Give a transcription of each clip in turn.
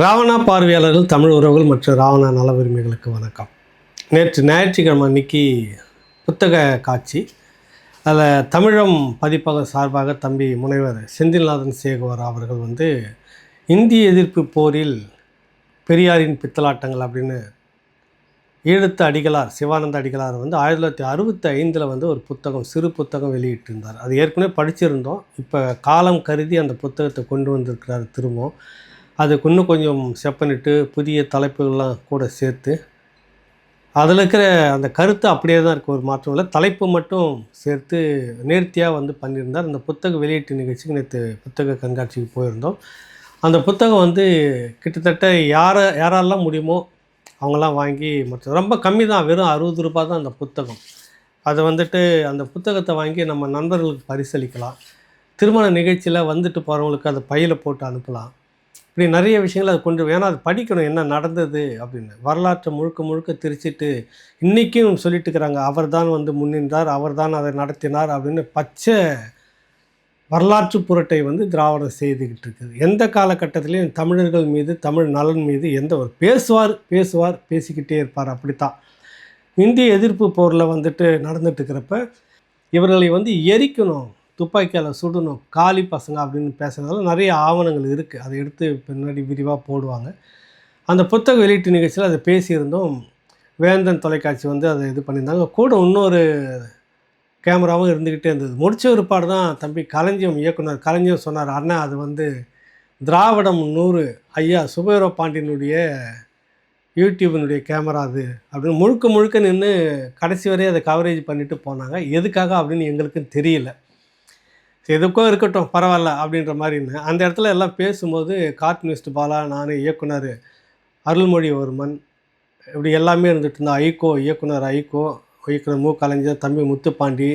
ராவணா பார்வையாளர்கள் தமிழ் உறவுகள் மற்றும் ராவணா நல உரிமைகளுக்கு வணக்கம். நேற்று ஞாயிற்றுக்கிழமை அன்னைக்கு புத்தக காட்சி. அதில் தமிழம் பதிப்பக சார்பாக தம்பி முனைவர் செந்தில்நாதன் சேகுவார் அவர்கள் வந்து இந்திய எதிர்ப்பு போரில் பெரியாரின் பித்தலாட்டங்கள் அப்படின்னு ஈழத்து அடிகளார் சிவானந்த அடிகளார் வந்து ஆயிரத்தி தொள்ளாயிரத்தி அறுபத்தி ஐந்தில் வந்து ஒரு புத்தகம் சிறு புத்தகம் வெளியிட்டிருந்தார். அது ஏற்கனவே படிச்சிருந்தோம். இப்போ காலம் கருதி அந்த புத்தகத்தை கொண்டு வந்திருக்கிறார் திரும்பவும். அதுக்கு இன்னும் கொஞ்சம் செப்பனிட்டு புதிய தலைப்புகள்லாம் கூட சேர்த்து அதில் இருக்கிற அந்த கருத்து அப்படியே தான் இருக்குது ஒரு மாற்றம் இல்லை. தலைப்பு மட்டும் சேர்த்து நேர்த்தியாக வந்து பண்ணியிருந்தார். அந்த புத்தக வெளியீட்டு நிகழ்ச்சிக்கு நேற்று புத்தக கண்காட்சிக்கு போயிருந்தோம். அந்த புத்தகம் வந்து கிட்டத்தட்ட யாரை யாரெல்லாம் முடியுமோ அவங்களாம் வாங்கி மற்ற ரொம்ப கம்மி தான் வெறும் அறுபது ரூபா தான் அந்த புத்தகம். அதை வந்துட்டு அந்த புத்தகத்தை வாங்கி நம்ம நண்பர்களுக்கு பரிசளிக்கலாம். திருமண நிகழ்ச்சியில் வந்துட்டு போகிறவங்களுக்கு அதை பையில் போட்டு அனுப்பலாம். இப்படி நிறைய விஷயங்கள் அதை கொண்டு ஏன்னா அது படிக்கணும் என்ன நடந்தது அப்படின்னு. வரலாற்றை முழுக்க முழுக்க திரிச்சிட்டு இன்றைக்கும் சொல்லிட்டு இருக்கிறாங்க அவர் தான் வந்து முன்னின்றார் அவர் தான் அதை நடத்தினார் அப்படின்னு பச்சை வரலாற்று புரட்டை வந்து திராவிடம் செய்துக்கிட்டு இருக்குது. எந்த காலகட்டத்திலையும் தமிழர்கள் மீது தமிழ் நலன் மீது எந்த ஒரு பேசுவார் பேசுவார் பேசிக்கிட்டே இருப்பார் அப்படித்தான். இந்திய எதிர்ப்பு போரில் வந்துட்டு நடந்துட்டு இருக்கிறப்ப இவர்களை வந்து எரிக்கணும். துப்பாக்கியால் சுடணும் காலி பசங்க அப்படின்னு பேசுகிறதால நிறைய ஆவணங்கள் இருக்குது அதை எடுத்து பின்னாடி விரிவாக போடுவாங்க. அந்த புத்தக வெளியீட்டு நிகழ்ச்சியில் அதை பேசியிருந்தோம். வேந்தன் தொலைக்காட்சி வந்து அதை இது பண்ணியிருந்தாங்க. கூட இன்னொரு கேமராவும் இருந்துக்கிட்டே இருந்தது. முடிச்ச ஒருபாடு தான் தம்பி கலைஞம் இயக்குனர். கலைஞம் சொன்னார் அண்ணா அது வந்து திராவிடம் நூறு ஐயா சுபேரோ பாண்டியனுடைய யூடியூபினுடைய கேமரா அது அப்படின்னு முழுக்க முழுக்க நின்று கடைசி வரை அதை கவரேஜ் பண்ணிவிட்டு போனாங்க. எதுக்காக அப்படின்னு எங்களுக்கும் தெரியல. சரி, எதுக்கோ இருக்கட்டும் பரவாயில்ல அப்படின்ற மாதிரின்னு அந்த இடத்துல எல்லாம் பேசும்போது கார்ட்டூனிஸ்ட் பாலா நான் இயக்குனர் அருள்மொழிவர்மன் இப்படி எல்லாமே இருந்துட்டு இருந்தோம். ஐகோ இயக்குனர் ஐகோ இயக்குனர் மு. கலைஞர் தம்பி முத்துப்பாண்டி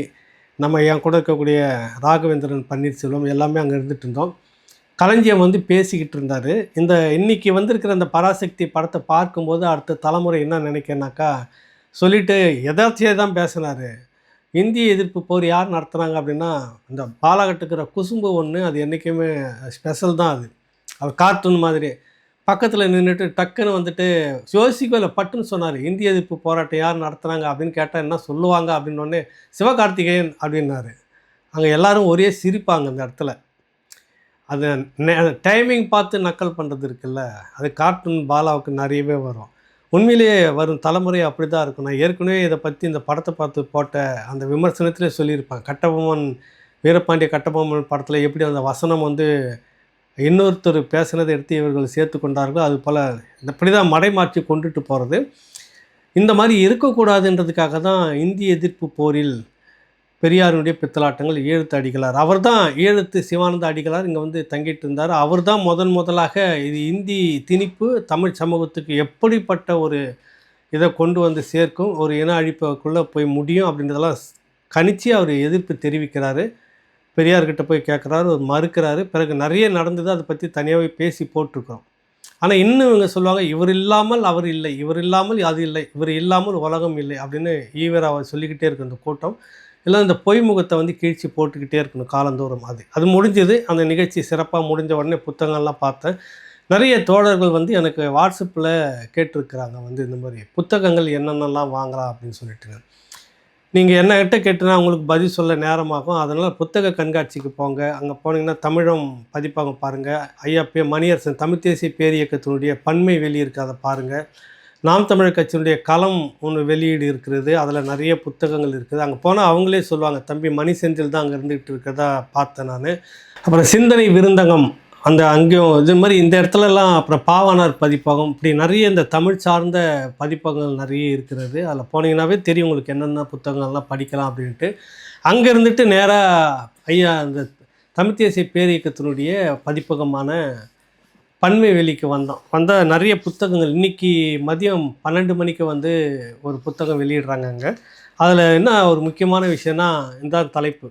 நம்ம என் கூட இருக்கக்கூடிய ராகவேந்திரன் பன்னீர்செல்வம் எல்லாமே அங்கே இருந்துட்டு இருந்தோம். களஞ்சியம் வந்து பேசிக்கிட்டு இருந்தார். இந்த இன்றைக்கி வந்திருக்கிற அந்த பராசக்தி படத்தை பார்க்கும்போது அடுத்த தலைமுறை என்ன நினைக்கிறேனாக்கா சொல்லிட்டு எதார்த்தியாக தான் பேசினார். இந்திய எதிர்ப்பு போர் யார் நடத்துனாங்க அப்படின்னா இந்த பாலாகட்டுக்கிற குசும்பு ஒன்று அது என்றைக்குமே ஸ்பெஷல் தான் அது. அது கார்ட்டூன் மாதிரி. பக்கத்தில் நின்றுட்டு டக்குன்னு வந்துட்டு யோசிக்கல பட்டுன்னு சொன்னார் இந்திய எதிர்ப்பு போராட்டம் யார் நடத்துகிறாங்க அப்படின்னு கேட்டால் என்ன சொல்லுவாங்க அப்படின்னு சிவகார்த்திகேயன் அப்படின்னாரு. அங்கே எல்லோரும் ஒரே சிரிப்பாங்க அந்த இடத்துல. அது டைமிங் பார்த்து நக்கல் பண்ணுறது இருக்குல்ல அது கார்ட்டூன் பாலாவுக்கு நிறையவே வரும். உண்மையிலேயே வரும் தலைமுறை அப்படி தான் இருக்கும். நான் ஏற்கனவே இதை பற்றி இந்த படத்தை பார்த்து போட்ட அந்த விமர்சனத்திலே சொல்லியிருப்பேன் கட்டபொம்மன் வீரபாண்டிய கட்டபொம்மன் படத்தில் எப்படி அந்த வசனம் வந்து இன்னொருத்தர் பேசுனதை எடுத்து இவர்கள் சேர்த்து கொண்டார்களோ அது போல் இப்படி தான் மடைமாற்றி கொண்டுட்டு போகிறது இந்த மாதிரி இருக்கக்கூடாதுன்றதுக்காக தான் இந்திய எதிர்ப்பு போரில் பெரியாருடைய பித்தலாட்டங்கள் ஈழத்து அடிகளார். அவர் தான் ஈழத்து சிவானந்த அடிகளார். இங்கே வந்து தங்கிட்டு இருந்தார் அவர் தான் முதன் முதலாக இது இந்தி திணிப்பு தமிழ் சமூகத்துக்கு எப்படிப்பட்ட ஒரு இதை கொண்டு வந்து சேர்க்கும் ஒரு இன அழிப்புக்குள்ளே போய் முடியும் அப்படின்றதெல்லாம் கணிச்சு அவர் எதிர்ப்பு தெரிவிக்கிறாரு. பெரியார்கிட்ட போய் கேட்குறாரு அவர் மறுக்கிறாரு. பிறகு நிறைய நடந்தது அதை பற்றி தனியாகவே பேசி போட்டிருக்கிறோம். ஆனால் இன்னும் இவங்க சொல்லுவாங்க இவர் இல்லாமல் அவர் இல்லை இவர் இல்லாமல் அது இல்லை இவர் இல்லாமல் உலகம் இல்லை அப்படின்னு ஈவராவை அவர் சொல்லிக்கிட்டே இருக்கு இந்த கூட்டம். இல்லை இந்த பொய்முகத்தை வந்து கீழ்ச்சி போட்டுக்கிட்டே இருக்கணும் காலந்தோறும் அது. அது முடிஞ்சது. அந்த நிகழ்ச்சி சிறப்பாக முடிஞ்ச உடனே புத்தகங்கள்லாம் பார்த்தேன். நிறைய தோழர்கள் வந்து எனக்கு வாட்ஸ்அப்பில் கேட்டிருக்கிறாங்க வந்து இந்த மாதிரி புத்தகங்கள் என்னென்னலாம் வாங்கலாம் அப்படின்னு சொல்லிட்டு. நீங்கள் என்ன கிட்ட கேட்டுனா உங்களுக்கு பதில் சொல்ல நேரமாகும். அதனால் புத்தக கண்காட்சிக்கு போங்க. அங்கே போனீங்கன்னா தமிழம் பதிப்பாங்க பாருங்கள் ஐயா பே மணியரசன் தமிழ் தேசிய பேரியக்கத்தினுடைய பன்மை வெளியிருக்கு அதை பாருங்கள் நாம் தமிழர் கட்சியினுடைய களம் ஒன்று வெளியீடு இருக்கிறது. அதில் நிறைய புத்தகங்கள் இருக்குது. அங்கே போனால் அவங்களே சொல்லுவாங்க தம்பி மணி செந்தில் தான் அங்கே இருந்துகிட்டு இருக்கிறதா பார்த்தேன் நான். அப்புறம் சிந்தனை விருந்தகம் அந்த அங்கேயும் இது மாதிரி இந்த இடத்துலலாம் அப்புறம் பாவானார் பதிப்பகம் இப்படி நிறைய இந்த தமிழ் சார்ந்த பதிப்பகங்கள் நிறைய இருக்கிறது. அதில் போனீங்கன்னாவே தெரியும் உங்களுக்கு என்னென்ன புத்தகங்கள்லாம் படிக்கலாம் அப்படின்ட்டு. அங்கே இருந்துட்டு நேராக ஐயா அந்த தமிழ் தேசிய பேரியக்கத்தினுடைய பதிப்பகமான பன்மை வெளிக்கு வந்தோம் வந்தால் நிறைய புத்தகங்கள். இன்னைக்கு மதியம் பன்னெண்டு மணிக்கு வந்து ஒரு புத்தகம் வெளியிடுறாங்க அங்கே. அதில் என்ன ஒரு முக்கியமான விஷயம்னா இந்த தலைப்பு.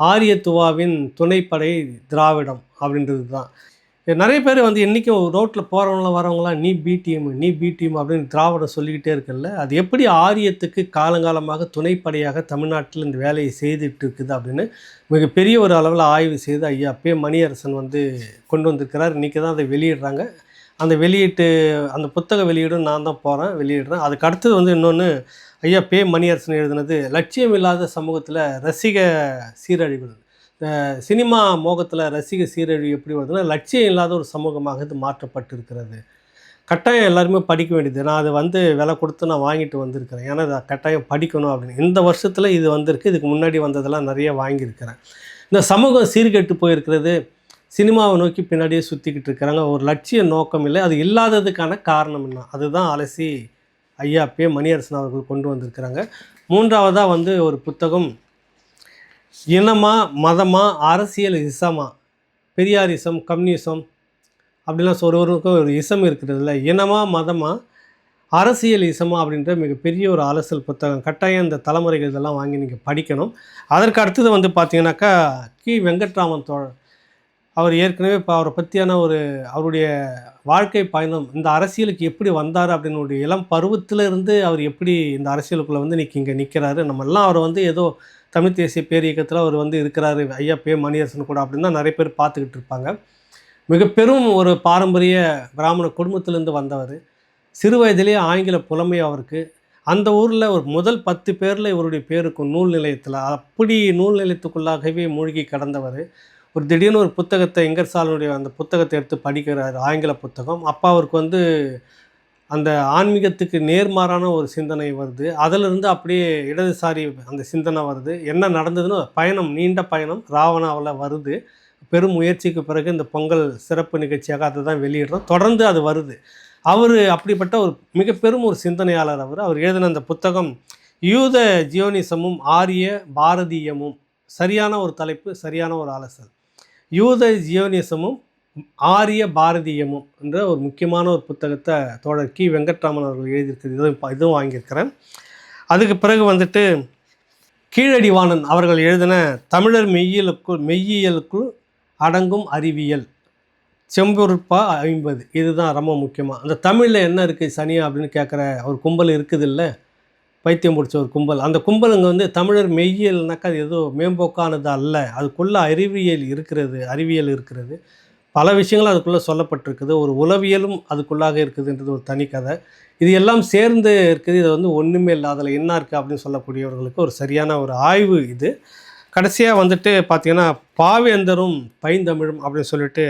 ஆரியத்துவாவின் துணைப்படை திராவிடம் அப்படின்றது தான் நிறைய பேர் வந்து என்றைக்கும் ரோட்டில் போகிறவங்களாம் வரவங்களாம் நீ பிடிஎம் நீ பிடிஎம் அப்படின்னு திராவிடம் சொல்லிக்கிட்டே இருக்குல்ல அது எப்படி ஆரியத்துக்கு காலங்காலமாக துணைப்படையாக தமிழ்நாட்டில் இந்த வேலையை செய்துட்டு இருக்குது அப்படின்னு மிகப்பெரிய ஒரு அளவில் ஆய்வு செய்து ஐயா பே மணியரசன் வந்து கொண்டு வந்திருக்கிறார். இன்றைக்கி தான் அதை வெளியிடுறாங்க. அந்த வெளியீட்டு அந்த புத்தக வெளியீடும் நான் தான் போகிறேன் வெளியிடுறேன். அதுக்கு அடுத்தது வந்து இன்னொன்று ஐயா பே மணியரசன் எழுதினது லட்சியம் இல்லாத சமூகத்தில் ரசிக சீரழிவுகள். சினிமா மோகத்தில் ரசிக சீரழிவு எப்படி வருதுன்னா லட்சியம் இல்லாத ஒரு சமூகமாக இது மாற்றப்பட்டிருக்கிறது. கட்டாயம் எல்லாருமே படிக்க வேண்டியது. நான் அதை வந்து விலை கொடுத்து நான் வாங்கிட்டு வந்திருக்கிறேன். ஏன்னா அதை கட்டாயம் படிக்கணும் அப்படின்னு. இந்த வருஷத்தில் இது வந்திருக்கு. இதுக்கு முன்னாடி வந்ததெல்லாம் நிறைய வாங்கியிருக்கிறேன். இந்த சமூகம் சீர்கெட்டு போயிருக்கிறது சினிமாவை நோக்கி பின்னாடியே சுற்றிக்கிட்டு இருக்கிறாங்க. ஒரு லட்சிய நோக்கம் இல்லை. அது இல்லாததுக்கான காரணம் என்ன? அதுதான் அலசி ஐயா பே மணியரசன் அவர்கள் கொண்டு வந்திருக்கிறாங்க. மூன்றாவதாக வந்து ஒரு புத்தகம் இனமா மதமா அரசியல் இசமா பெரியாரிசம் கம்யூனிசம் அப்படிலாம் ஒருவருக்கும் ஒரு இசம் இருக்கிறதுல இனமா மதமா அரசியல் இசமா அப்படின்ற மிகப்பெரிய ஒரு அலசல் புத்தகம். கட்டாயம் இந்த தலைமுறைகள் இதெல்லாம் வாங்கி நீங்கள் படிக்கணும். அதற்கு அடுத்தது வந்து பார்த்தீங்கன்னாக்கா கி. வெங்கட்ராமன் தோழர். அவர் ஏற்கனவே இப்போ அவரை பற்றியான ஒரு அவருடைய வாழ்க்கை பயணம் இந்த அரசியலுக்கு எப்படி வந்தார் அப்படின்னு இளம் பருவத்தில் இருந்து அவர் எப்படி இந்த அரசியலுக்குள்ளே வந்து இன்னைக்கு இங்கே நிற்கிறாரு நம்மெல்லாம் அவரை வந்து ஏதோ தமிழ் தேசிய பேரியக்கத்தில் அவர் வந்து இருக்கிறாரு ஐயா பே மணியரசன் கூட அப்படின்னு தான் நிறைய பேர் பார்த்துக்கிட்டு இருப்பாங்க. மிக பெரும் ஒரு பாரம்பரிய பிராமண குடும்பத்திலேருந்து வந்தவர். சிறு வயதிலேயே ஆங்கில புலமை அவருக்கு. அந்த ஊரில் ஒரு முதல் பத்து பேரில் இவருடைய பேருக்கும் நூல் நிலையத்தில் அப்படி நூல் நிலையத்துக்குள்ளாகவே மூழ்கி கடந்தவர். ஒரு திடீர்னு ஒரு புத்தகத்தை எங்கர்சாலனுடைய அந்த புத்தகத்தை எடுத்து படிக்கிறார் ஆங்கில புத்தகம். அப்போ அவருக்கு வந்து அந்த ஆன்மீகத்துக்கு நேர்மாறான ஒரு சிந்தனை வருது. அதிலிருந்து அப்படியே இடதுசாரி அந்த சிந்தனை வருது. என்ன நடந்ததுன்னு பயணம் நீண்ட பயணம் ராவணாவில் வருது. பெரும் முயற்சிக்கு பிறகு இந்த பொங்கல் சிறப்பு நிகழ்ச்சியாக அதை தான் வெளியிடுறோம். தொடர்ந்து அது வருது. அவர் அப்படிப்பட்ட ஒரு மிக பெரும் ஒரு சிந்தனையாளர் அவர். அவர் எழுதின அந்த புத்தகம் யூத ஜியோனிசமும் ஆரிய பாரதியமும். சரியான ஒரு தலைப்பு சரியான ஒரு ஆலோசனை. யூத ஜியோனிசமும் ஆரிய பாரதியமும் என்ற ஒரு முக்கியமான ஒரு புத்தகத்தை தோழர் கி. வெங்கட்ராமன் அவர்கள் எழுதியிருக்கிறது. இதுவும் இதுவும் வாங்கியிருக்கிறேன். அதுக்கு பிறகு வந்துட்டு கீழடிவாணன் அவர்கள் எழுதின தமிழர் மெய்யியலுக்குள் மெய்யியலுக்குள் அடங்கும் அறிவியல் செம்பொருட்பா ஐம்பது. இதுதான் ரொம்ப முக்கியமாக அந்த தமிழில் என்ன இருக்குது சனியா அப்படின்னு கேட்குற ஒரு கும்பல் இருக்குது இல்லை பைத்தியம் பிடிச்ச ஒரு கும்பல். அந்த கும்பலுங்க வந்து தமிழர் மெய்யியல்னாக்கா அது ஏதோ மேம்போக்கானது அல்ல. அதுக்குள்ளே அறிவியல் இருக்கிறது அறிவியல் இருக்கிறது. பல விஷயங்கள் அதுக்குள்ளே சொல்லப்பட்டிருக்குது. ஒரு உளவியலும் அதுக்குள்ளாக இருக்குதுன்றது ஒரு தனி கதை. இது எல்லாம் சேர்ந்து இருக்குது. இது வந்து ஒன்றுமே இல்லை. அதில் என்ன இருக்குது அப்படின்னு சொல்லக்கூடியவர்களுக்கு ஒரு சரியான ஒரு ஆய்வு இது. கடைசியாக வந்துட்டு பார்த்தீங்கன்னா பாவேந்தரும் பைந்தமிழும் அப்படின்னு சொல்லிட்டு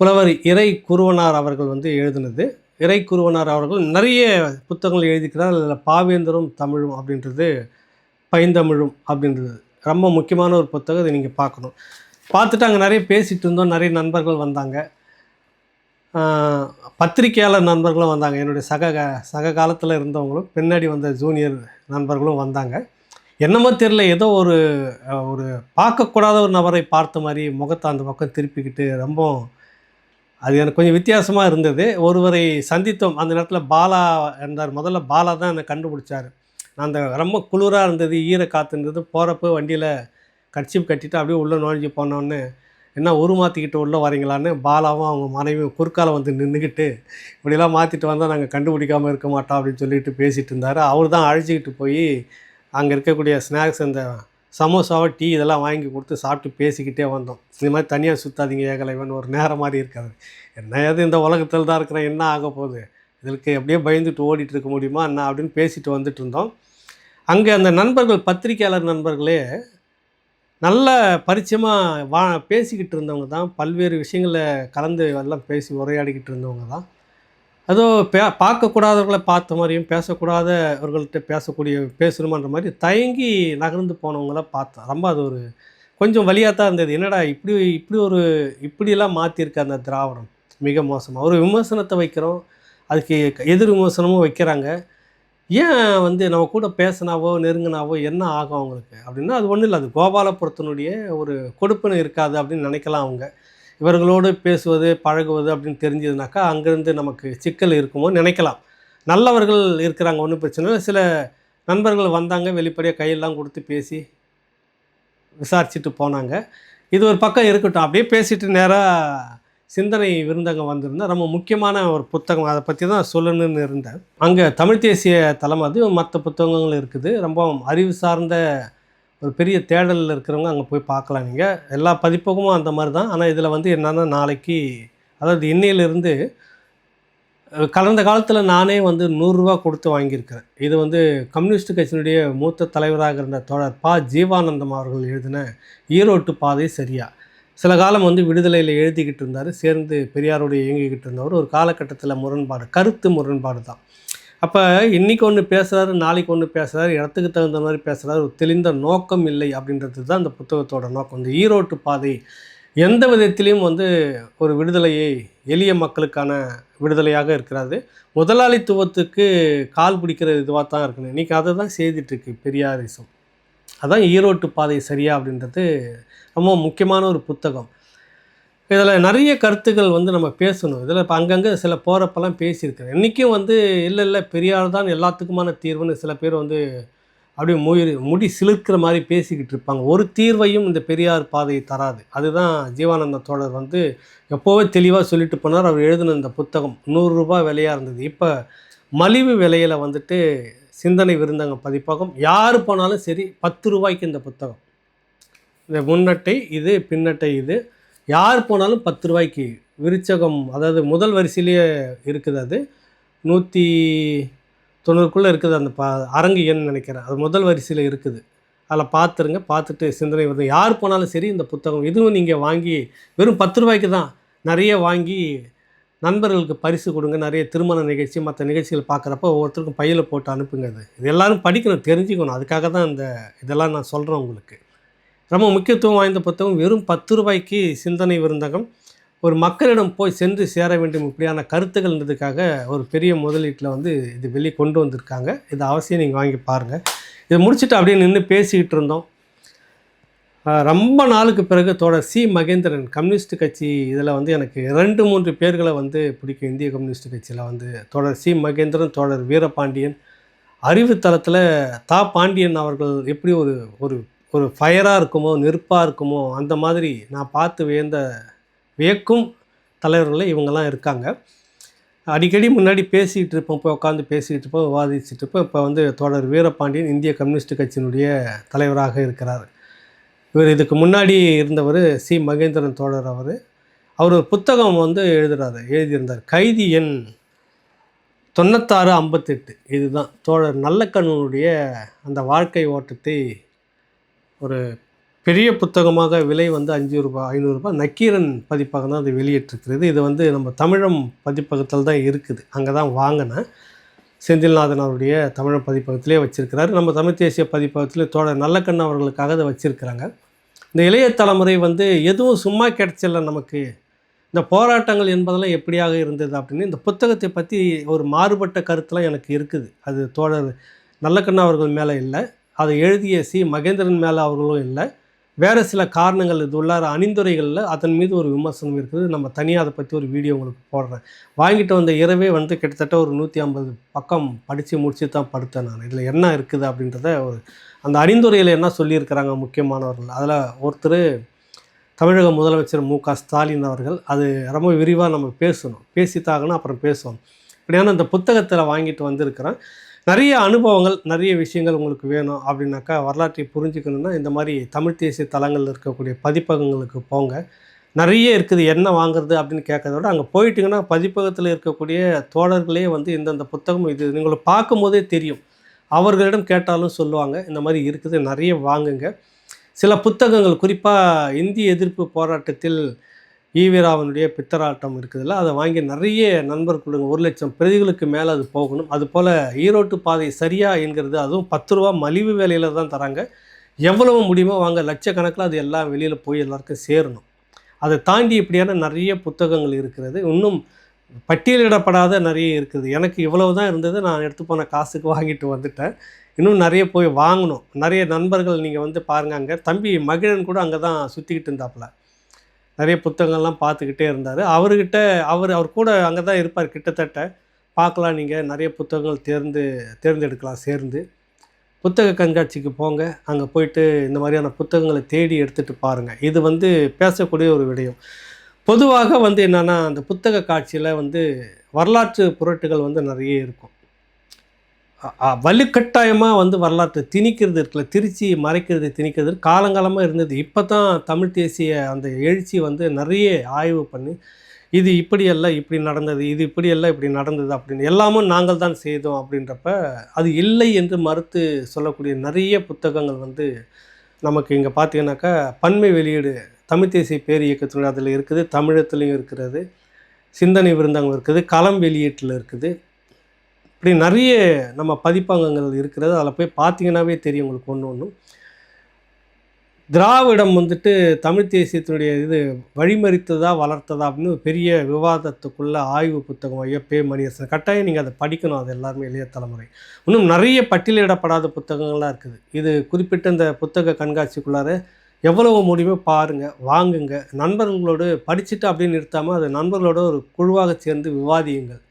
புலவர் இறை குருவனார் அவர்கள் வந்து எழுதினது. இறை குருவனார் அவர்கள் நிறைய புத்தகங்கள் எழுதிக்கிறார் அதில் பாவேந்தரும் தமிழும் அப்படின்றது பைந்தமிழும் அப்படின்றது. ரொம்ப முக்கியமான ஒரு புத்தகம். இதை நீங்கள் பார்க்கணும். பார்த்துட்டு அங்கே நிறைய பேசிகிட்டு இருந்தோம். நிறைய நண்பர்கள் வந்தாங்க. பத்திரிக்கையாளர் நண்பர்களும் வந்தாங்க. என்னுடைய சக க- சக காலத்தில் இருந்தவங்களும் பின்னாடி வந்த ஜூனியர் நண்பர்களும் வந்தாங்க. என்னமோ தெரில ஏதோ ஒரு ஒரு பார்க்கக்கூடாத ஒரு நபரை பார்த்த மாதிரி முகத்தை அந்த பக்கம் திருப்பிக்கிட்டு ரொம்ப அது எனக்கு கொஞ்சம் வித்தியாசமாக இருந்தது. ஒருவரை சந்தித்தோம். அந்த நேரத்தில் பாலா இருந்தார் முதல்ல பாலா தான் என்னை கண்டுபிடிச்சார். நான் அந்த ரொம்ப குளிராக இருந்தது ஈர காற்று இருந்தது. போகிறப்ப வண்டியில் கட்சிப் கட்டிட்டு அப்படியே உள்ளே நுழைஞ்சு போனோன்னு என்ன உருமாற்றிக்கிட்டு உள்ளே வரீங்களான்னு? பாலாவும் அவங்க மனைவியும் குறுக்கால வந்து நின்றுக்கிட்டு இப்படிலாம் மாற்றிட்டு வந்தால் நாங்கள் கண்டுபிடிக்காமல் இருக்க மாட்டோம் அப்படின்னு சொல்லிட்டு பேசிகிட்டு இருந்தார். அவர் தான் அழைச்சிக்கிட்டு போய் அங்கே இருக்கக்கூடிய ஸ்நாக்ஸ் அந்த சமோசாவை டீ இதெல்லாம் வாங்கி கொடுத்து சாப்பிட்டு பேசிக்கிட்டே வந்தோம். இந்த மாதிரி தனியாக சுற்றாதீங்க ஏகலைவன் ஒரு நேரம் மாதிரி இருக்காது என்ன ஏது இந்த உலகத்தில் தான் இருக்கிறேன் என்ன ஆக போகுது? இதற்கு அப்படியே பயந்துட்டு ஓடிட்டு இருக்க முடியுமா என்ன அப்படின்னு பேசிட்டு வந்துட்டு இருந்தோம். அங்கே அந்த நண்பர்கள் பத்திரிக்கையாளர் நண்பர்களே நல்ல பரிச்சயமாக வா பேசிக்கிட்டு இருந்தவங்க தான் பல்வேறு விஷயங்களை கலந்து எல்லாம் பேசி உரையாடிக்கிட்டு இருந்தவங்க தான். அதோ பே பார்க்கக்கூடாதவர்களை பார்த்த மாதிரியும் பேசக்கூடாதவர்கள்ட்ட பேசக்கூடிய பேசணுமான்ற மாதிரி தயங்கி நகர்ந்து போனவங்கள பார்த்தேன் ரொம்ப அது ஒரு கொஞ்சம் வழியாக தான் இருந்தது. என்னடா இப்படி இப்படி ஒரு இப்படியெல்லாம் மாற்றிருக்கு அந்த திராவிடம். மிக மோசமாக ஒரு விமர்சனத்தை வைக்கிறோம் அதுக்கு எதிர் விமர்சனமும் வைக்கிறாங்க. ஏன் வந்து நம்ம கூட பேசினாவோ நெருங்கினாவோ என்ன ஆகும் அவங்களுக்கு? அப்படின்னா அது ஒன்றும் இல்லை. அது கோபாலபுரத்தினுடைய ஒரு கொடுப்பினை இருக்காது அப்படின்னு நினைக்கலாம் அவங்க. இவர்களோடு பேசுவது பழகுவது அப்படின்னு தெரிஞ்சதுனாக்கா அங்கேருந்து நமக்கு சிக்கல் இருக்குமோ நினைக்கலாம். நல்லவர்கள் இருக்கிறாங்க ஒன்றும் பிரச்சனை இல்லை. சில நண்பர்கள் வந்தாங்க வெளிப்படையாக கையெல்லாம் கொடுத்து பேசி விசாரிச்சுட்டு போனாங்க. இது ஒரு பக்கம் இருக்கட்டும். அப்படியே பேசிட்டு நேராக சிந்தனை விருந்தகம் வந்திருந்தால் ரொம்ப முக்கியமான ஒரு புத்தகம். அதை பற்றி தான் சொல்லணும்னு இருந்தேன். அங்கே தமிழ் தேசிய தளம் அது மற்ற புத்தகங்கள் இருக்குது. ரொம்ப அறிவு சார்ந்த ஒரு பெரிய தேடலில் இருக்கிறவங்க அங்கே போய் பார்க்கலாம் நீங்கள் எல்லா பதிப்பகமும் அந்த மாதிரி தான். ஆனால் இதில் வந்து என்னென்னா நாளைக்கு அதாவது இன்னையிலிருந்து கடந்த காலத்தில் நானே வந்து நூறுரூவா கொடுத்து வாங்கியிருக்கிறேன். இது வந்து கம்யூனிஸ்ட் கட்சியினுடைய மூத்த தலைவராக இருந்த தோழர் பா. ஜீவானந்தம் அவர்கள் எழுதின ஈரோட்டு பாதை சரியா? சில காலம் வந்து விடுதலையில் எழுதிக்கிட்டு இருந்தார் சேர்ந்து பெரியாரோடு இயங்கிக்கிட்டு இருந்தவர். ஒரு காலகட்டத்தில் முரண்பாடு கருத்து முரண்பாடு தான். அப்போ இன்றைக்கி ஒன்று பேசுகிறாரு நாளைக்கு ஒன்று பேசுகிறாரு இடத்துக்கு தகுந்த மாதிரி பேசுகிறாரு ஒரு தெளிந்த நோக்கம் இல்லை அப்படின்றது தான் அந்த புத்தகத்தோட நோக்கம். இந்த ஈரோட்டு பாதை எந்த விதத்திலையும் வந்து ஒரு விடுதலையை எளிய மக்களுக்கான விடுதலையாக இருக்கிறது முதலாளித்துவத்துக்கு கால் பிடிக்கிற இதுவாக தான் இருக்கணும். இன்றைக்கி அதை தான் செய்துட்டுருக்கு பெரியாரிசம் அதான் ஈரோட்டு பாதை சரியா அப்படின்றது ரொம்ப முக்கியமான ஒரு புத்தகம். இதில் நிறைய கருத்துக்கள் வந்து நம்ம பேசணும். இதில் இப்போ அங்கங்கே சில போகிறப்பெல்லாம் பேசியிருக்கிறேன் இன்றைக்கும் வந்து இல்லை இல்லை பெரியார் தான் எல்லாத்துக்குமான தீர்வுன்னு சில பேர் வந்து அப்படியே முயறி முடி சிலிர்க்கிற மாதிரி பேசிக்கிட்டு இருப்பாங்க. ஒரு தீர்வையும் இந்த பெரியார் பாதையை தராது. அதுதான் ஜீவானந்த தோழர் வந்து எப்போவே தெளிவாக சொல்லிட்டு போனார். அவர் எழுதின இந்த புத்தகம் நூறுரூபா விலையாக இருந்தது. இப்போ மலிவு விலையில் வந்துட்டு சிந்தனை விருந்தங்க பதிப்பகம். யார் போனாலும் சரி பத்து ரூபாய்க்கு இந்த புத்தகம். இந்த முன்னட்டை இது பின்னட்டை இது. யார் போனாலும் பத்து ரூபாய்க்கு விருச்சகம் அதாவது முதல் வரிசையிலேயே இருக்குது அது. நூற்றி தொண்ணூறுக்குள்ளே இருக்குது அந்த பா அரங்கு எண் நினைக்கிறேன். அது முதல் வரிசையில் இருக்குது. அதில் பார்த்துருங்க பார்த்துட்டு சிந்தனை வருது. யார் போனாலும் சரி இந்த புத்தகம் இதுவும் நீங்கள் வாங்கி வெறும் பத்து ரூபாய்க்கு தான் நிறைய வாங்கி நண்பர்களுக்கு பரிசு கொடுங்க நிறைய திருமண நிகழ்ச்சி மற்ற நிகழ்ச்சிகள் பார்க்குறப்ப ஒவ்வொருத்தருக்கும் பையில் போட்டு அனுப்புங்க அது. இது எல்லாரும் படிக்கணும் தெரிஞ்சுக்கணும். அதுக்காக தான் இந்த இதெல்லாம் நான் சொல்கிறேன் உங்களுக்கு. ரொம்ப முக்கியத்துவம் வாய்ந்த புத்தகம். வெறும் பத்து ரூபாய்க்கு சிந்தனை விருந்தகம். ஒரு மக்களிடம் போய் சென்று சேர வேண்டும் இப்படியான கருத்துக்கள்ன்றதுக்காக ஒரு பெரிய முதலீட்டில் வந்து இது வெளியே கொண்டு வந்திருக்காங்க. இது அவசியம் நீங்கள் வாங்கி பாருங்கள் இதை முடிச்சுட்டு அப்படியே நின்று பேசிக்கிட்டு இருந்தோம். ரொம்ப நாளுக்கு பிறகு தோழர் சி. மகேந்திரன் கம்யூனிஸ்ட் கட்சி இதில் வந்து எனக்கு ரெண்டு மூன்று பேர்களை வந்து பிடிக்கும். இந்திய கம்யூனிஸ்ட் கட்சியில் வந்து தோழர் சி. மகேந்திரன் தோழர் வீரபாண்டியன். அறிவுத்தளத்தில் தா. பாண்டியன் அவர்கள் எப்படி ஒரு ஒரு ஒரு ஃபயராக இருக்குமோ நெருப்பாக இருக்குமோ அந்த மாதிரி நான் பார்த்து வியந்த வியக்கும் தலைவர்கள் இவங்கெல்லாம் இருக்காங்க. அடிக்கடி முன்னாடி பேசிகிட்டு இருப்போம் இப்போ உட்காந்து பேசிகிட்டு இருப்போம் விவாதிச்சுட்டு இருப்போம். இப்போ வந்து தோழர் வீரபாண்டியன் இந்திய கம்யூனிஸ்ட் கட்சியினுடைய தலைவராக இருக்கிறார். இவர் இதுக்கு முன்னாடி இருந்தவர் சி. மகேந்திரன் தோழர் அவர். அவர் ஒரு புத்தகம் வந்து எழுதுறாரு எழுதியிருந்தார். கைதி எண் தொண்ணூத்தாறு ஐம்பத்தெட்டு. இதுதான். தோழர் நல்லக்கண்ணனுடைய அந்த வாழ்க்கை ஓட்டத்தை ஒரு பெரிய புத்தகமாக விலை வந்து அஞ்சு ரூபாய் ஐநூறுரூபா நக்கீரன் பதிப்பகம் தான் அது வெளியிட்டிருக்கிறது. இது வந்து நம்ம தமிழம் பதிப்பகத்தில் தான் இருக்குது. அங்கே தான் வாங்கினேன். செந்தில்நாதன் அவருடைய தமிழம் பதிப்பகத்திலே வச்சிருக்கிறாரு. நம்ம தமிழ் தேசிய பதிப்பகத்திலே தோழர் நல்லக்கண்ணன் அவர்களுக்காக அதை வச்சுருக்கிறாங்க. இந்த இளைய தலைமுறை வந்து எதுவும் சும்மா கிடைச்சல நமக்கு. இந்த போராட்டங்கள் என்பதெல்லாம் எப்படியாக இருந்தது அப்படின்னு இந்த புத்தகத்தை பற்றி ஒரு மாறுபட்ட கருத்துலாம் எனக்கு இருக்குது. அது தோழர் நல்லக்கண்ணா அவர்கள் மேலே இல்லை. அதை எழுதிய சி. மகேந்திரன் மேலே அவர்களும் இல்லை. வேறு சில காரணங்கள் இது உள்ளார அணிந்துரைகளில் அதன் மீது ஒரு விமர்சனம் இருக்குது. நம்ம தனியாக அதை பற்றி ஒரு வீடியோ உங்களுக்கு போடுறேன். வாங்கிட்டு வந்த இரவே வந்து கிட்டத்தட்ட ஒரு நூற்றி ஐம்பது பக்கம் படித்து முடித்து தான் படுத்தேன் நான். இதில் என்ன இருக்குது அப்படின்றத ஒரு அந்த அணிந்துரையில் என்ன சொல்லியிருக்கிறாங்க முக்கியமானவர்கள்? அதில் ஒருத்தர் தமிழக முதலமைச்சர் மு. க. ஸ்டாலின் அவர்கள் அது ரொம்ப விரிவாக நம்ம பேசணும். பேசித்தாங்கன்னா அப்புறம் பேசுவோம். இப்படியான இந்த புத்தகத்தில் வாங்கிட்டு வந்திருக்கிறேன். நிறைய அனுபவங்கள் நிறைய விஷயங்கள் உங்களுக்கு வேணும் அப்படின்னாக்கா வரலாற்றை புரிஞ்சுக்கணுன்னா இந்த மாதிரி தமிழ் தேசிய தலங்களில் இருக்கக்கூடிய பதிப்பகங்களுக்கு போங்க. நிறைய இருக்குது என்ன வாங்குறது அப்படின்னு கேட்கறத விட அங்கே போயிட்டிங்கன்னா பதிப்பகத்தில் இருக்கக்கூடிய தோழர்களே வந்து இந்தந்த புத்தகம் இது நீங்களை பார்க்கும்போதே தெரியும். அவர்களிடம் கேட்டாலும் சொல்லுவாங்க இந்த மாதிரி இருக்குது நிறைய வாங்குங்க. சில புத்தகங்கள் குறிப்பாக இந்திய எதிர்ப்பு போராட்டத்தில் ஈவிராவனுடைய பித்தராட்டம் இருக்குதுல்ல அதை வாங்கி நிறைய நண்பர் கொடுங்க. ஒரு லட்சம் பிரதிகளுக்கு மேலே அது போகணும். அதுபோல் ஈரோட்டு பாதை சரியா என்கிறது அதுவும் பத்து ரூபா மலிவு வேலையில் தான் தராங்க. எவ்வளவு முடியுமோ வாங்க லட்சக்கணக்கில் அது எல்லாம் வெளியில் போய் எல்லாருக்கும் சேரணும். அதை தாண்டி இப்படியான நிறைய புத்தகங்கள் இருக்கிறது. இன்னும் பட்டியலிடப்படாத நிறைய இருக்குது. எனக்கு இவ்வளவு தான் இருந்தது. நான் எடுத்து போன காசுக்கு வாங்கிட்டு வந்துட்டேன். இன்னும் நிறைய போய் வாங்கணும். நிறைய நண்பர்கள் நீங்கள் வந்து பாருங்க அங்கே. தம்பி மகிழன் கூட அங்கே தான் சுற்றிக்கிட்டு இருந்தாப்புல. நிறைய புத்தகங்கள்லாம் பார்த்துக்கிட்டே இருந்தார். அவர்கிட்ட அவர் அவர் கூட அங்கே தான் இருப்பார் கிட்டத்தட்ட. பார்க்கலாம் நீங்கள் நிறைய புத்தகங்கள் தேர்ந்து தேர்ந்தெடுக்கலாம் சேர்ந்து. புத்தக கண்காட்சிக்கு போங்க. அங்கே போயிட்டு இந்த மாதிரியான புத்தகங்களை தேடி எடுத்துகிட்டு பாருங்கள் இது வந்து பேசக்கூடிய ஒரு விடயம். பொதுவாக வந்து என்னென்னா அந்த புத்தக காட்சியில் வந்து வரலாற்று புரட்டுகள் வந்து நிறைய இருக்கும். வலுக்கட்டாயமாக வந்து வரலாற்றை திணிக்கிறது இருக்குல்ல திருச்சி மறைக்கிறது திணிக்கிறது காலங்காலமாக இருந்தது. இப்போ தான் தமிழ் தேசிய அந்த எழுச்சி வந்து நிறைய ஆய்வு பண்ணி இது இப்படியெல்லாம் இப்படி நடந்தது இது இப்படியெல்லாம் இப்படி நடந்தது அப்படின்னு எல்லாமும் நாங்கள் தான் செய்தோம் அப்படின்றப்ப அது இல்லை என்று மறுத்து சொல்லக்கூடிய நிறைய புத்தகங்கள் வந்து நமக்கு இங்கே பார்த்தீங்கன்னாக்கா பன்மை வெளியீடு தமிழ் தேசிய பேர் இயக்கத்தினுடைய அதில் இருக்குது தமிழத்துலேயும் இருக்கிறது சிந்தனை விருந்தங்கள் இருக்குது களம் வெளியீட்டில் இருக்குது. இப்படி நிறைய நம்ம பதிப்பங்கங்கள் இருக்கிறது. அதில் போய் பார்த்தீங்கன்னாவே தெரியும் உங்களுக்கு ஒன்று ஒன்றும். திராவிடம் வந்துட்டு தமிழ் தேசியத்தினுடைய இது வழிமறித்ததா வளர்த்ததா அப்படின்னு ஒரு பெரிய விவாதத்துக்குள்ள ஆய்வு புத்தகம் ஐயா பே மணியரசன் கட்டாயம் நீங்கள் அதை படிக்கணும். அது எல்லாருமே இளைய தலைமுறை. இன்னும் நிறைய பட்டியலிடப்படாத புத்தகங்கள்லாம் இருக்குது. இது குறிப்பிட்ட இந்த புத்தக கண்காட்சிக்குள்ளார எவ்வளவு முடியுமோ பாருங்கள் வாங்குங்க. நண்பர்களோடு படிச்சுட்டு அப்படின்னு நிறுத்தாமல் அது நண்பர்களோட ஒரு குழுவாக சேர்ந்து விவாதியுங்கள்.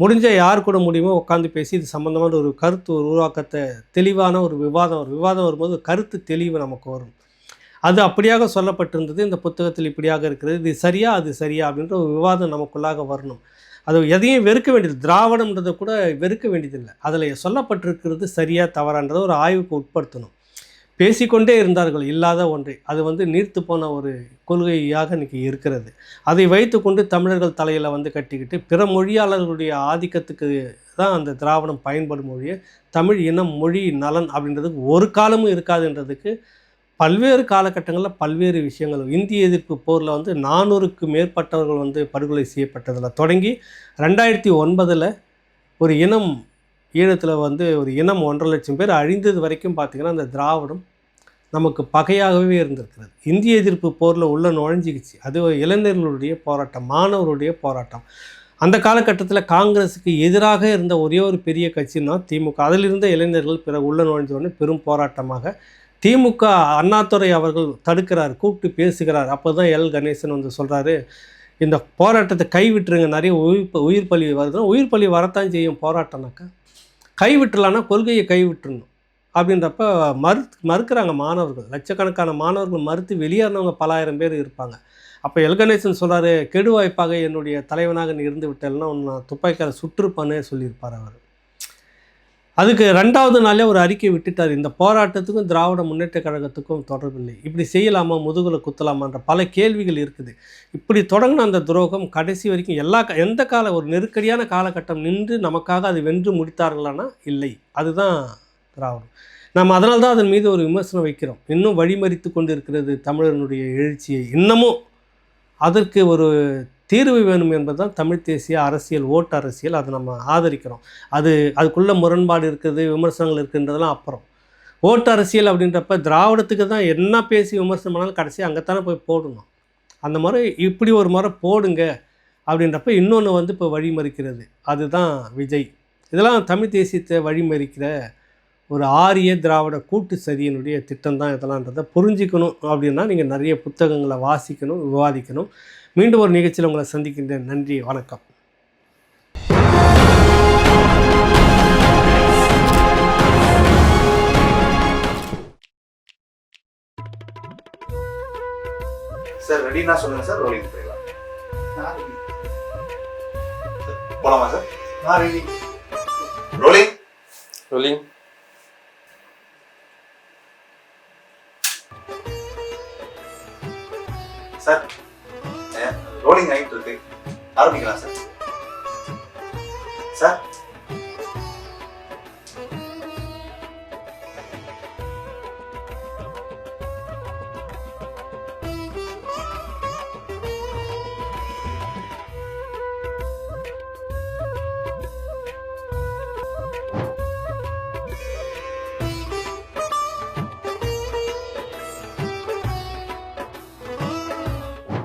முடிஞ்ச யார் கூட முடியுமோ உட்காந்து பேசி இது சம்மந்தமான ஒரு கருத்து ஒரு உருவாக்கத்தை தெளிவான ஒரு விவாதம் ஒரு விவாதம் வரும்போது கருத்து தெளிவு நமக்கு வரும். அது அப்படியாக சொல்லப்பட்டிருந்தது இந்த புத்தகத்தில் இப்படியாக இருக்கிறது இது சரியா அது சரியா அப்படின்ற ஒரு விவாதம் நமக்குள்ளாக வரணும். அது எதையும் வெறுக்க வேண்டியது திராவிடம்ன்றதை கூட வெறுக்க வேண்டியதில்லை. அதில் சொல்லப்பட்டிருக்கிறது சரியாக தவறான்றதை ஒரு ஆய்வுக்கு உட்படுத்தணும். பேசிக்கொண்டே இருந்தார்கள் இல்லாத ஒன்றை. அது வந்து நீர்த்து போன ஒரு கொள்கையாக இன்றைக்கி இருக்கிறது. அதை வைத்துக்கொண்டு தமிழர்கள் தலையில் வந்து கட்டிக்கிட்டு பிற மொழியாளர்களுடைய ஆதிக்கத்துக்கு தான் அந்த திராவிடம் பயன்படும் மொழியை தமிழ் இனம் மொழி நலன் அப்படின்றதுக்கு ஒரு காலமும் இருக்காதுன்றதுக்கு பல்வேறு காலகட்டங்களில் பல்வேறு விஷயங்கள். இந்திய எதிர்ப்பு போரில் வந்து நானூறுக்கு மேற்பட்டவர்கள் வந்து படுகொலை செய்யப்பட்டதில் தொடங்கி ரெண்டாயிரத்தி ஒன்பதில் ஒரு இனம் ஈழத்தில் வந்து ஒரு இனம் ஒன்றரை லட்சம் பேர் அழிந்தது வரைக்கும் பார்த்திங்கன்னா அந்த திராவிடம் நமக்கு பகையாகவே இருந்திருக்கிறது. இந்திய எதிர்ப்பு போரில் உள்ளே நுழைஞ்சிக்கிச்சு. அது இளைஞர்களுடைய போராட்டம் மாணவருடைய போராட்டம். அந்த காலகட்டத்தில் காங்கிரஸுக்கு எதிராக இருந்த ஒரே ஒரு பெரிய கட்சின்னா திமுக. அதில் இருந்த இளைஞர்கள் பிற உள்ள நுழைஞ்சோடனே பெரும் போராட்டமாக திமுக அண்ணாதுரை அவர்கள் தடுக்கிறார் கூப்பிட்டு பேசுகிறார். அப்போ தான் எல். கணேசன் வந்து சொல்கிறாரு இந்த போராட்டத்தை கைவிட்டுருங்க. நிறைய உயிர் உயிர் பலி வருதுன்னா உயிர் பலி வரத்தான் செய்யும் போராட்டம்னாக்கா கைவிட்டுலான்னா கொள்கையை கைவிட்டுருணும் அப்படின்றப்ப மறு மறுக்கிறாங்க மாணவர்கள். லட்சக்கணக்கான மாணவர்கள் மறுத்து வெளியேறினவங்க பலாயிரம் பேர் இருப்பாங்க. அப்போ எல்கணேசன் சொல்கிறாரு கெடுவாய்ப்பாக என்னுடைய தலைவனாக நீ இருந்து விட்டேன்னா ஒன்று நான் துப்பாக்கியால் சுற்றுப்பானே சொல்லியிருப்பார் அவர். அதுக்கு ரெண்டாவது நாளே ஒரு அறிக்கை விட்டுட்டார். இந்த போராட்டத்துக்கும் திராவிட முன்னேற்ற கழகத்துக்கும் தொடர்பில்லை. இப்படி செய்யலாமா முதுகில் குத்தலாமான்ற பல கேள்விகள் இருக்குது. இப்படி தொடங்கின அந்த துரோகம் கடைசி வரைக்கும் எல்லா எந்த கால ஒரு நெருக்கடியான காலகட்டம் நின்று நமக்காக அது வென்று முடித்தார்களானா? இல்லை. அதுதான் திராவிடம். நம்ம அதனால் தான் அதன் மீது ஒரு விமர்சனம் வைக்கிறோம். இன்னும் வழிமறித்து கொண்டு இருக்கிறது தமிழனுடைய எழுச்சியை. இன்னமும் அதற்கு ஒரு தீர்வு வேணும் என்பதுதான் தமிழ் தேசிய அரசியல் ஓட்டு அரசியல். அதை நம்ம ஆதரிக்கிறோம். அது அதுக்குள்ளே முரண்பாடு இருக்குது விமர்சனங்கள் இருக்குன்றதெல்லாம் அப்புறம். ஓட்டு அரசியல் அப்படின்றப்ப திராவிடத்துக்கு தான் என்ன பேசி விமர்சனம் பண்ணாலும் கடைசி அங்கேத்தானே போய் போடணும். அந்த மாதிரி இப்படி ஒரு முறை போடுங்க அப்படின்றப்ப இன்னொன்று வந்து இப்போ வழிமறிக்கிறது. அதுதான் விஜய். இதெல்லாம் தமிழ் தேசியத்தை வழிமறிக்கிற ஒரு ஆரிய திராவிட கூட்டு சதியினுடைய திட்டம் தான் இதெல்லாம்ன்றதை புரிஞ்சிக்கணும் அப்படின்னா நீங்கள் நிறைய புத்தகங்களை வாசிக்கணும் விவாதிக்கணும். மீண்டும் ஒரு நிகழ்ச்சியில் உங்களை சந்திக்கின்றேன். நன்றி வணக்கம். சார் ரெடினா சொல்லுங்க சார் ரோலிங் போயிடலாம். போலாமா sir? Rolling? Rolling. Sir. Rolling ஆகிட்டு இருக்கு. ஆரம்பிக்கலாம் சார். சார்